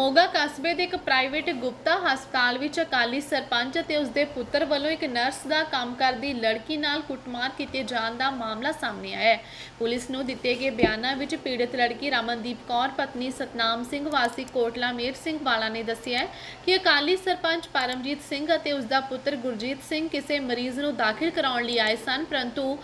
ਮੋਗਾ ਕਸਬੇ ਦੇ ਇੱਕ ਪ੍ਰਾਈਵੇਟ ਗੁਪਤਾ ਹਸਪਤਾਲ ਵਿੱਚ ਅਕਾਲੀ ਸਰਪੰਚ ਅਤੇ ਉਸ ਦੇ ਪੁੱਤਰ ਵੱਲੋਂ ਇੱਕ ਨਰਸ ਦਾ ਕੰਮ ਕਰਦੀ ਲੜਕੀ ਨਾਲ ਕੁੱਟਮਾਰ ਕੀਤੇ ਜਾਣ ਦਾ ਮਾਮਲਾ ਸਾਹਮਣੇ ਆਇਆ ਹੈ। ਪੁਲਿਸ ਨੂੰ ਦਿੱਤੇ ਗਏ ਬਿਆਨਾਂ ਵਿੱਚ ਪੀੜਤ ਲੜਕੀ ਰਮਨਦੀਪ ਕੌਰ, ਪਤਨੀ ਸਤਨਾਮ ਸਿੰਘ, ਵਾਸੀ ਕੋਟਲਾ ਮੇਰ ਸਿੰਘ ਵਾਲਾ ਨੇ ਦੱਸਿਆ ਕਿ ਅਕਾਲੀ ਸਰਪੰਚ ਪਰਮਜੀਤ ਸਿੰਘ ਅਤੇ ਉਸ ਦਾ ਪੁੱਤਰ ਗੁਰਜੀਤ ਸਿੰਘ ਕਿਸੇ ਮਰੀਜ਼ ਨੂੰ ਦਾਖਲ ਕਰਾਉਣ ਲਈ ਆਏ ਸਨ, ਪਰੰਤੂ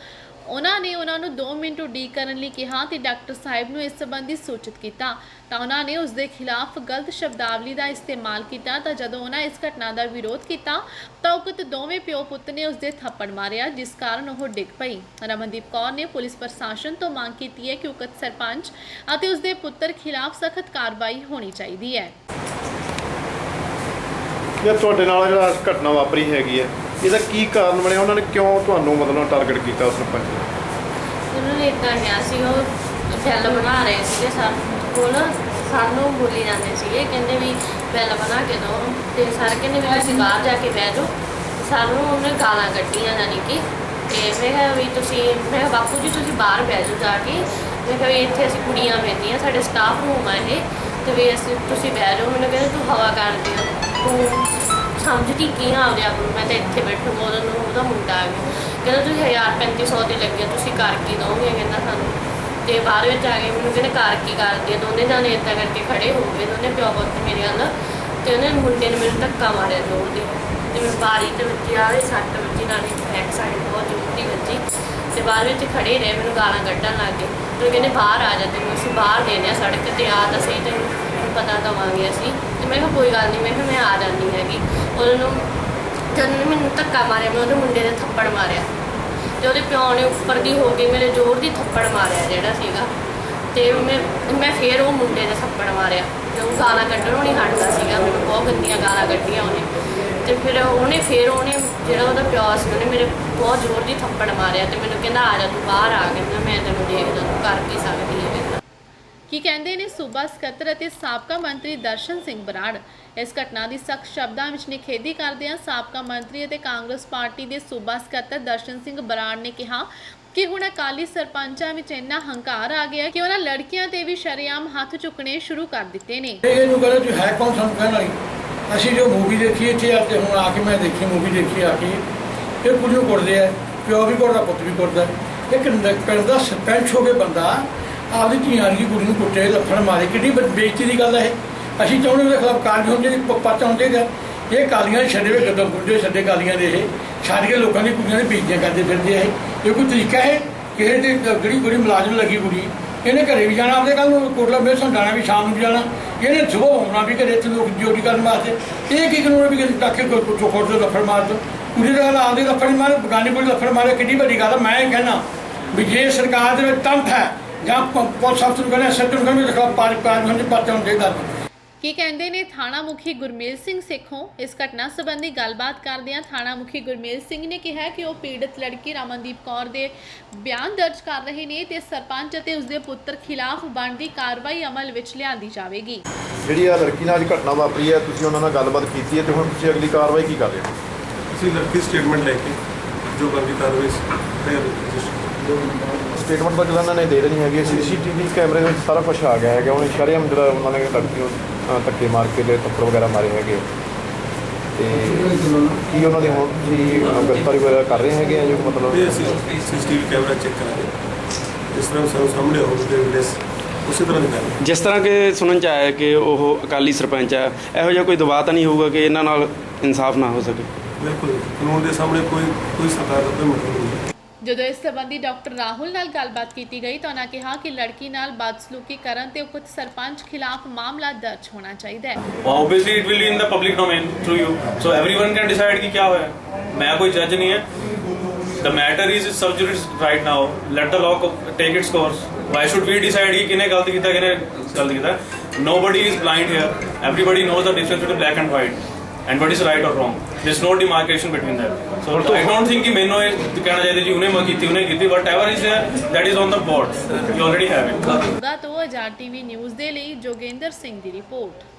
ਉਹਨਾਂ ਨੇ ਉਹਨਾਂ ਨੂੰ 2 ਮਿੰਟ ਉਡੀਕ ਕਰਨ ਲਈ ਕਿਹਾ ਤੇ ਡਾਕਟਰ ਸਾਹਿਬ ਨੂੰ ਇਸ ਸੰਬੰਧੀ ਸੂਚਿਤ ਕੀਤਾ। ਤਾਂ ਉਹਨਾਂ ਨੇ ਉਸ ਦੇ ਖਿਲਾਫ ਗਲਤ ਸ਼ਬਦਾਵਲੀ ਦਾ ਇਸਤੇਮਾਲ ਕੀਤਾ ਤਾਂ ਜਦੋਂ ਉਹਨਾਂ ਇਸ ਘਟਨਾ ਦਾ ਵਿਰੋਧ ਕੀਤਾ, ਤਾਂ ਉਕਤ ਦੋਵੇਂ ਪਿਓ ਪੁੱਤ ਨੇ ਉਸ ਦੇ ਥੱਪੜ ਮਾਰਿਆ, ਜਿਸ ਕਾਰਨ ਉਹ ਡਿੱਗ ਪਈ। ਰਮਨਦੀਪ ਕੌਰ ਨੇ ਪੁਲਿਸ ਪ੍ਰਸ਼ਾਸਨ ਤੋਂ ਮੰਗ ਕੀਤੀ ਹੈ ਕਿ ਉਕਤ ਸਰਪੰਚ ਅਤੇ ਉਸ ਦੇ ਪੁੱਤਰ ਖਿਲਾਫ ਸਖਤ ਕਾਰਵਾਈ ਹੋਣੀ ਚਾਹੀਦੀ ਹੈ। ਇਹ ਤੁਹਾਡੇ ਨਾਲ ਜਿਹੜਾ ਘਟਨਾ ਵਾਪਰੀ ਹੈਗੀ ਹੈ ਇਹਦਾ ਕੀ ਕਾਰਨ ਬਣਿਆ? ਉਹਨਾਂ ਨੇ ਕਿਉਂ ਤੁਹਾਨੂੰ ਮਤਲਬ ਟਾਰਗੇਟ ਕੀਤਾ ਉਸ ਸਰਪੰਚ ਨੇ ਉਹਨਾਂ ਨੇ ਇਦਾਂ ਕਿਹਾ ਸੀ, ਉਹ ਬਿੱਲ ਬਣਾ ਰਹੇ ਸੀਗੇ ਸਾਡੇ ਕੋਲ, ਸਾਨੂੰ ਬੋਲੀ ਜਾਂਦੇ ਸੀਗੇ, ਕਹਿੰਦੇ ਵੀ ਬਿੱਲ ਬਣਾ ਕੇ ਦਿਓ। ਤੇ ਸਰ ਕਹਿੰਦੇ ਵੀ ਤੁਸੀਂ ਬਾਹਰ ਜਾ ਕੇ ਬਹਿ ਜਾਓ। ਸਾਨੂੰ ਉਹਨੇ ਗਾਲਾਂ ਕੱਢੀਆਂ ਜਾਨੀ ਕਿ। ਤੇ ਮੈਂ ਕਿਹਾ ਵੀ ਤੁਸੀਂ, ਮੈਂ ਕਿਹਾ, ਬਾਪੂ ਜੀ, ਤੁਸੀਂ ਬਾਹਰ ਬਹਿ ਜਾਓ ਜਾ ਕੇ। ਮੈਂ ਕਿਹਾ ਵੀ ਇੱਥੇ ਅਸੀਂ ਕੁੜੀਆਂ ਬੈਠੀਆਂ ਸਾਡੇ ਸਟਾਫ ਰੂਮ ਆ ਇਹ। ਤੇ ਵੀ ਅਸੀਂ, ਤੁਸੀਂ ਬਹਿ ਜਾਓ। ਮੈਨੂੰ ਕਹਿੰਦੇ, ਤੂੰ ਹਵਾ ਕਰਦੀ ਆ, ਤੂੰ ਸਮਝਦੀ ਕੀ ਆ ਆਪਦੇ ਆਪ ਨੂੰ, ਮੈਂ ਤਾਂ ਇੱਥੇ ਬੈਠੂ ਉਹਨਾਂ ਨੂੰ ਉਹਦਾ ਮੁੰਡਾ ਆ ਗਿਆ ਕਹਿੰਦਾ ਤੁਸੀਂ 1350 ਤੇ ਲੱਗੇ ਤੁਸੀਂ ਕਰ ਕੀ ਦੋਗੇ? ਕਹਿੰਦਾ ਸਾਨੂੰ। ਤੇ ਬਾਹਰ ਵਿੱਚ ਆ ਕੇ ਮੈਨੂੰ ਕਹਿੰਦੇ ਕਰ ਕੀ ਕਰਦੀ ਆ ਦੋਨੇ ਜਾਣੇ ਏਦਾਂ ਕਰਕੇ ਖੜੇ ਹੋ ਗਏ, ਦੋਨੇ ਪਿਓ ਪੁੱਤ ਮੇਰੇ ਵੱਲ। ਤੇ ਉਹਨੇ ਮੁੰਡੇ ਨੇ ਮੈਨੂੰ ਧੱਕਾ ਮਾਰਿਆ ਜ਼ੋਰ ਦੀ। ਤੇ ਮੈਂ ਬਾਰੀ ਤੇ ਵੱਜੀ ਆ ਇਹ ਸੱਟ ਵੱਜੀ, ਨਾਲੇ ਬੈਕ ਸਾਈਡ ਬਹੁਤ ਜ਼ੋਰ ਦੀ ਵੱਜੀ। ਤੇ ਬਾਹਰ ਵਿੱਚ ਖੜੇ ਰਹੇ, ਮੈਨੂੰ ਗਾਲਾਂ ਕੱਢਣ ਲੱਗ ਗਏ। ਤੇ ਕਹਿੰਦੇ ਬਾਹਰ ਆ ਜਾ ਤੈਨੂੰ, ਅਸੀਂ ਬਾਹਰ ਦੇਨੇ ਆ ਸੜਕ ਤੇ, ਆ ਤਾਂ ਸਹੀ ਤੈਨੂੰ ਪਤਾ ਦਵਾਂਗੇ ਅਸੀਂ। ਮੈਂ ਕਿਹਾ ਕੋਈ ਗੱਲ ਨਹੀਂ ਮੈਂ ਕਿਹਾ ਮੈਂ ਆ ਜਾਂਦੀ ਹੈਗੀ। ਉਹਨਾਂ ਨੂੰ ਜਦ ਉਹਨੇ ਮੈਨੂੰ ਧੱਕਾ ਮਾਰਿਆ, ਮੈਂ ਉਹਦੇ ਮੁੰਡੇ ਦੇ ਥੱਪੜ ਮਾਰਿਆ। ਤੇ ਉਹਦੇ ਪਿਓ ਨੇ ਉੱਪਰ ਦੀ ਹੋ ਕੇ ਮੇਰੇ ਜ਼ੋਰ ਦੀ ਥੱਪੜ ਮਾਰਿਆ ਜਿਹੜਾ ਸੀਗਾ। ਤੇ ਮੈਂ ਮੈਂ ਫੇਰ ਉਹ ਮੁੰਡੇ ਦੇ ਥੱਪੜ ਮਾਰਿਆ। ਤੇ ਉਹ ਗਾਲਾਂ ਕੱਢਣੋਂ ਨਹੀਂ ਹਟਦਾ ਸੀਗਾ, ਮੈਨੂੰ ਬਹੁਤ ਗੰਦੀਆਂ ਗਾਲਾਂ ਕੱਢੀਆਂ ਉਹਨੇ। ਤੇ ਫਿਰ ਉਹਨੇ ਫੇਰ ਉਹਨੇ ਜਿਹੜਾ ਉਹਦਾ ਪਿਓ ਸੀ, ਉਹਨੇ ਮੇਰੇ ਬਹੁਤ ਜ਼ੋਰ ਦੀ ਥੱਪੜ ਮਾਰਿਆ। ਤੇ ਮੈਨੂੰ ਕਹਿੰਦਾ, ਆ ਜਾ ਤੂੰ ਬਾਹਰ ਆ ਕਹਿੰਦਾ ਮੈਂ ਤੈਨੂੰ ਦੇਖਦਾ, ਤੂੰ ਕਰ ਕੀ ਸਕਦੀ ਹੈ ਕਹਿੰਦਾ ਕੀ ਕਹਿੰਦੇ ਨੇ ਸੂਬਾ ਸਕੱਤਰ ਅਤੇ ਸਾਬਕਾ ਮੰਤਰੀ ਦਰਸ਼ਨ ਸਿੰਘ ਬਰਾੜ? ਇਸ ਘਟਨਾ ਦੀ ਸਖਤ ਸ਼ਬਦਾਂ ਵਿੱਚ ਨਿਖੇਧੀ ਕਰਦਿਆਂ ਸਾਬਕਾ ਮੰਤਰੀ ਅਤੇ ਕਾਂਗਰਸ ਪਾਰਟੀ ਦੇ ਸੂਬਾ ਸਕੱਤਰ ਦਰਸ਼ਨ ਸਿੰਘ ਬਰਾੜ ਨੇ ਕਿਹਾ ਕਿ ਹੁਣ ਅਕਾਲੀ ਸਰਪੰਚਾਂ ਵਿੱਚ ਇੰਨਾ ਹੰਕਾਰ ਆ ਗਿਆ ਕਿ ਉਹਨਾਂ ਲੜਕੀਆਂ ਤੇ ਵੀ ਸ਼ਰੇਆਮ ਹੱਥ ਚੁੱਕਣੇ ਸ਼ੁਰੂ ਕਰ ਦਿੱਤੇ ਨੇ। ਇਹ ਇਹਨੂੰ ਕਹਿੰਦਾ ਹੈ ਕੌਣ ਸਾਨੂੰ ਕਹਿਣ ਵਾਲੀ? ਅਸੀਂ ਜੋ ਮੂਵੀ ਦੇਖੀ ਇੱਥੇ ਆ ਤੇ ਹੁਣ ਆ ਕੇ ਮੈਂ ਦੇਖੀ ਮੂਵੀ ਦੇਖੀ ਆ ਕੇ, ਇਹ ਕੁੜੀ ਨੂੰ ਕੁੱਟਦੇ ਆ, ਪਿਓ ਵੀ ਕੁੱਟਦਾ ਪੁੱਤ ਵੀ ਕੁੱਟਦਾ ਇੱਕ ਪਿੰਡ ਦਾ ਸਰਪੰਚ ਹੋ ਕੇ ਬੰਦਾ ਆਪਦੀ ਧੀਆਂ ਦੀ ਕੁੜੀ ਨੂੰ ਕੁੱਟੇ ਲੱਫੜ ਮਾਰੇ। ਕਿੱਡੀ ਬ- ਬੇਇੱਜ਼ਤੀ ਦੀ ਗੱਲ ਹੈ ਇਹ। ਅਸੀਂ ਚਾਹੁੰਦੇ ਉਹਦੇ ਖਿਲਾਫ ਕਾਰਜ ਹੋਣ ਜਿਹੜੀ ਪਰਚਾ ਹੋਣ ਚਾਹੀਦਾ। ਇਹ ਕਾਲੀਆਂ ਹੀ ਛੱਡੇ ਵੇ ਕਦਮ ਗੁੱਡੇ ਛੱਡੇ ਕਾਲੀਆਂ ਦੇ ਇਹ। ਛੱਡ ਕੇ ਲੋਕਾਂ ਦੀ ਕੁੜੀਆਂ ਦੀ ਬੇਇੱਜ਼ਤੀਆਂ ਕਰਦੇ ਫਿਰਦੇ ਆ ਇਹ। ਇਹ ਕੋਈ ਤਰੀਕਾ ਹੈ? ਕਿਸੇ ਦੀ ਜਿਹੜੀ ਕੁੜੀ ਮੁਲਾਜ਼ਮ ਲੱਗੀ ਕੁੜੀ, ਇਹਨੇ ਘਰੇ ਵੀ ਜਾਣਾ, ਆਪਦੇ ਕੱਲ ਨੂੰ ਕੋਟਲਾ ਬੇਸੋਂ ਜਾਣਾ ਵੀ ਸ਼ਾਮ ਨੂੰ ਵੀ ਜਾਣਾ। ਇਹਨੇ ਸੁਬਹ ਆਉਣਾ ਵੀ ਘਰੇ, ਇੱਥੇ ਲੋਕ ਡਿਊਟੀ ਕਰਨ ਵਾਸਤੇ। ਇਹ ਕੀ ਕਾਨੂੰਨ ਹੈ ਵੀ ਕਿਸੇ ਟੱਕੇ ਕੋਈ ਕੁਛ ਖੋਟ ਤੋਂ ਲੱਫੜ ਮਾਰ ਦੋ ਕੁੜੀ ਦਾ ਆਪਦੇ ਲੱਫੜ ਨਹੀਂ ਮਾਰੇ ਬਗਾਨੀ ਕੋਈ ਲੱਫੜ ਮਾਰੇ। ਕਿੱਡੀ ਵੱਡੀ ਗੱਲ ਆ। ਮੈਂ ਇਹ ਕਹਿਣਾ ਵੀ ਜੇ ਸਰਕਾਰ ਦੇ ਵਿੱਚ ਤੰਤ ਹੈ ਜਾਂ ਪੁਲਿਸ ਅਫਸਰ ਨੂੰ ਕਹਿੰਦੇ ਸੱਜਣ ਕਹਿੰਦੇ ਦੇਖੋ ਪਾਰ ਪਾਰ ਹੁੰਦੇ ਪਰਚਾ ਹੋਣ ਚਾਹੀਦਾ ਕੀ ਕਹਿੰਦੇ ਨੇ ਥਾਣਾ ਮੁਖੀ ਗੁਰਮੇਲ ਸਿੰਘ ਸੇਖੋਂ? ਇਸ ਘਟਨਾ ਸੰਬੰਧੀ ਗੱਲਬਾਤ ਕਰਦਿਆਂ ਥਾਣਾ ਮੁਖੀ ਗੁਰਮੇਲ ਸਿੰਘ ਨੇ ਕਿਹਾ ਕਿ ਉਹ ਪੀੜਤ ਲੜਕੀ ਰਮਨਦੀਪ ਕੌਰ ਦੇ ਬਿਆਨ ਦਰਜ ਕਰ ਰਹੇ ਨੇ ਤੇ ਸਰਪੰਚ ਅਤੇ ਉਸਦੇ ਪੁੱਤਰ ਖਿਲਾਫ ਬਣਦੀ ਕਾਰਵਾਈ ਅਮਲ ਵਿੱਚ ਲਿਆਂਦੀ ਜਾਵੇਗੀ। ਜਿਹੜੀ ਆ ਲੜਕੀ ਨਾਲ ਅੱਜ ਘਟਨਾ ਵਾਪਰੀ ਹੈ ਤੁਸੀਂ ਉਹਨਾਂ ਨਾਲ ਗੱਲਬਾਤ ਕੀਤੀ ਹੈ ਤੇ ਹੁਣ ਤੁਸੀਂ ਅਗਲੀ ਕਾਰਵਾਈ ਕੀ ਕਰ ਰਹੇ ਹੋ? ਅਸੀਂ ਲੜਕੀ ਸਟੇਟਮੈਂਟ ਲੈ ਕੇ ਜੋ ਬੰਦੀ ਕਾਰਵਾਈ ਫਿਰ ਰਜਿਸਟਰ ਸਟੇਟਮੈਂਟ ਤਾਂ ਜਦੋਂ ਉਹਨਾਂ ਨੇ ਦੇ ਦੇਣੀ ਹੈਗੀ ਸੀਸੀਟੀਵੀ ਕੈਮਰੇ ਵਿੱਚ ਸਾਰਾ ਕੁਝ ਆ ਗਿਆ ਹੈਗਾ। ਉਹਨੇ ਸ਼ਰੇਆਮ ਜਿਹੜਾ ਉਹਨਾਂ ਨੇ ਲੜਕੀ ਨੂੰ ਧੱਕੇ ਮਾਰ ਕੇ ਤੇ ਥੱਪੜ ਵਗੈਰਾ ਮਾਰੇ ਹੈਗੇ। ਤੇ ਕੀ ਉਹਨਾਂ ਦੇ ਹੁਣ ਅ, ਗ੍ਰਿਫਤਾਰੀ ਵਗੈਰਾ ਕਰ ਰਹੇ ਹੈਗੇ ਆ ਜੋ? ਮਤਲਬ ਸੀਸੀਟੀਵੀ ਕੈਮਰਾ ਚੈੱਕ ਕਰਾਂਗੇ ਜਿਸ ਤਰ੍ਹਾਂ ਸਾਨੂੰ ਸਾਹਮਣੇ ਹੋਊਗਾ ਵਿਡਨੈਸ ਉਸੇ ਤਰ੍ਹਾਂ ਦੀ ਕਰਾਂਗੇ ਜਿਸ ਤਰ੍ਹਾਂ ਕਿ ਸੁਣਨ ਚ ਆਇਆ ਕਿ ਉਹ ਅਕਾਲੀ ਸਰਪੰਚ ਹੈ ਇਹੋ ਜਿਹਾ ਕੋਈ ਦਬਾਅ ਤਾਂ ਨਹੀਂ ਹੋਊਗਾ ਕਿ ਇਹਨਾਂ ਨਾਲ ਇਨਸਾਫ ਨਾ ਹੋ ਸਕੇ? ਬਿਲਕੁਲ। ਕਾਨੂੰਨ ਦੇ ਸਾਹਮਣੇ ਕੋਈ ਕੋਈ ਸਰਕਾਰ ਦਾ ਕੋਈ ਮਤਲਬ ਨਹੀਂ ਹੈ। ਜਦੋਂ ਇਸ ਸੰਬੰਧੀ ਡਾਕਟਰ ਰਾਹੁਲ ਨਾਲ ਗੱਲਬਾਤ ਕੀਤੀ ਗਈ ਤਾਂ ਉਹਨਾਂ ਕਿਹਾ ਕਿ ਲੜਕੀ ਨਾਲ ਬਦਸਲੂਕੀ ਕਰਨ ਤੇ ਉਕਤ ਸਰਪੰਚ ਖਿਲਾਫ ਮਾਮਲਾ ਦਰਜ ਹੋਣਾ ਚਾਹੀਦਾ ਹੈ obviously it will be in the public domain through you so everyone can decide कि क्या होया मैं कोई जज नहीं है the matter is sub judice right now let the law take its course why should we decide कि किने गलत किया किने गलत किया nobody is blind here everybody knows the difference between black and white and what is right or wrong there's no demarcation between that so i don't think कि ਮੈਨੂੰ ਇਹ ਕਹਿਣਾ ਚਾਹੀਦਾ ਜੀ ਉਹਨੇ ਮੈਂ ਕੀਤੀ ਉਹਨੇ ਕੀਤੀ whatever is there that is on the board you already have it Moga ਤੋਂ ਆਜ਼ਾਦ ਟੀਵੀ ਨਿਊਜ਼ ਦੇ ਲਈ ਜੋਗੇਂਦਰ ਸਿੰਘ ਦੀ ਰਿਪੋਰਟ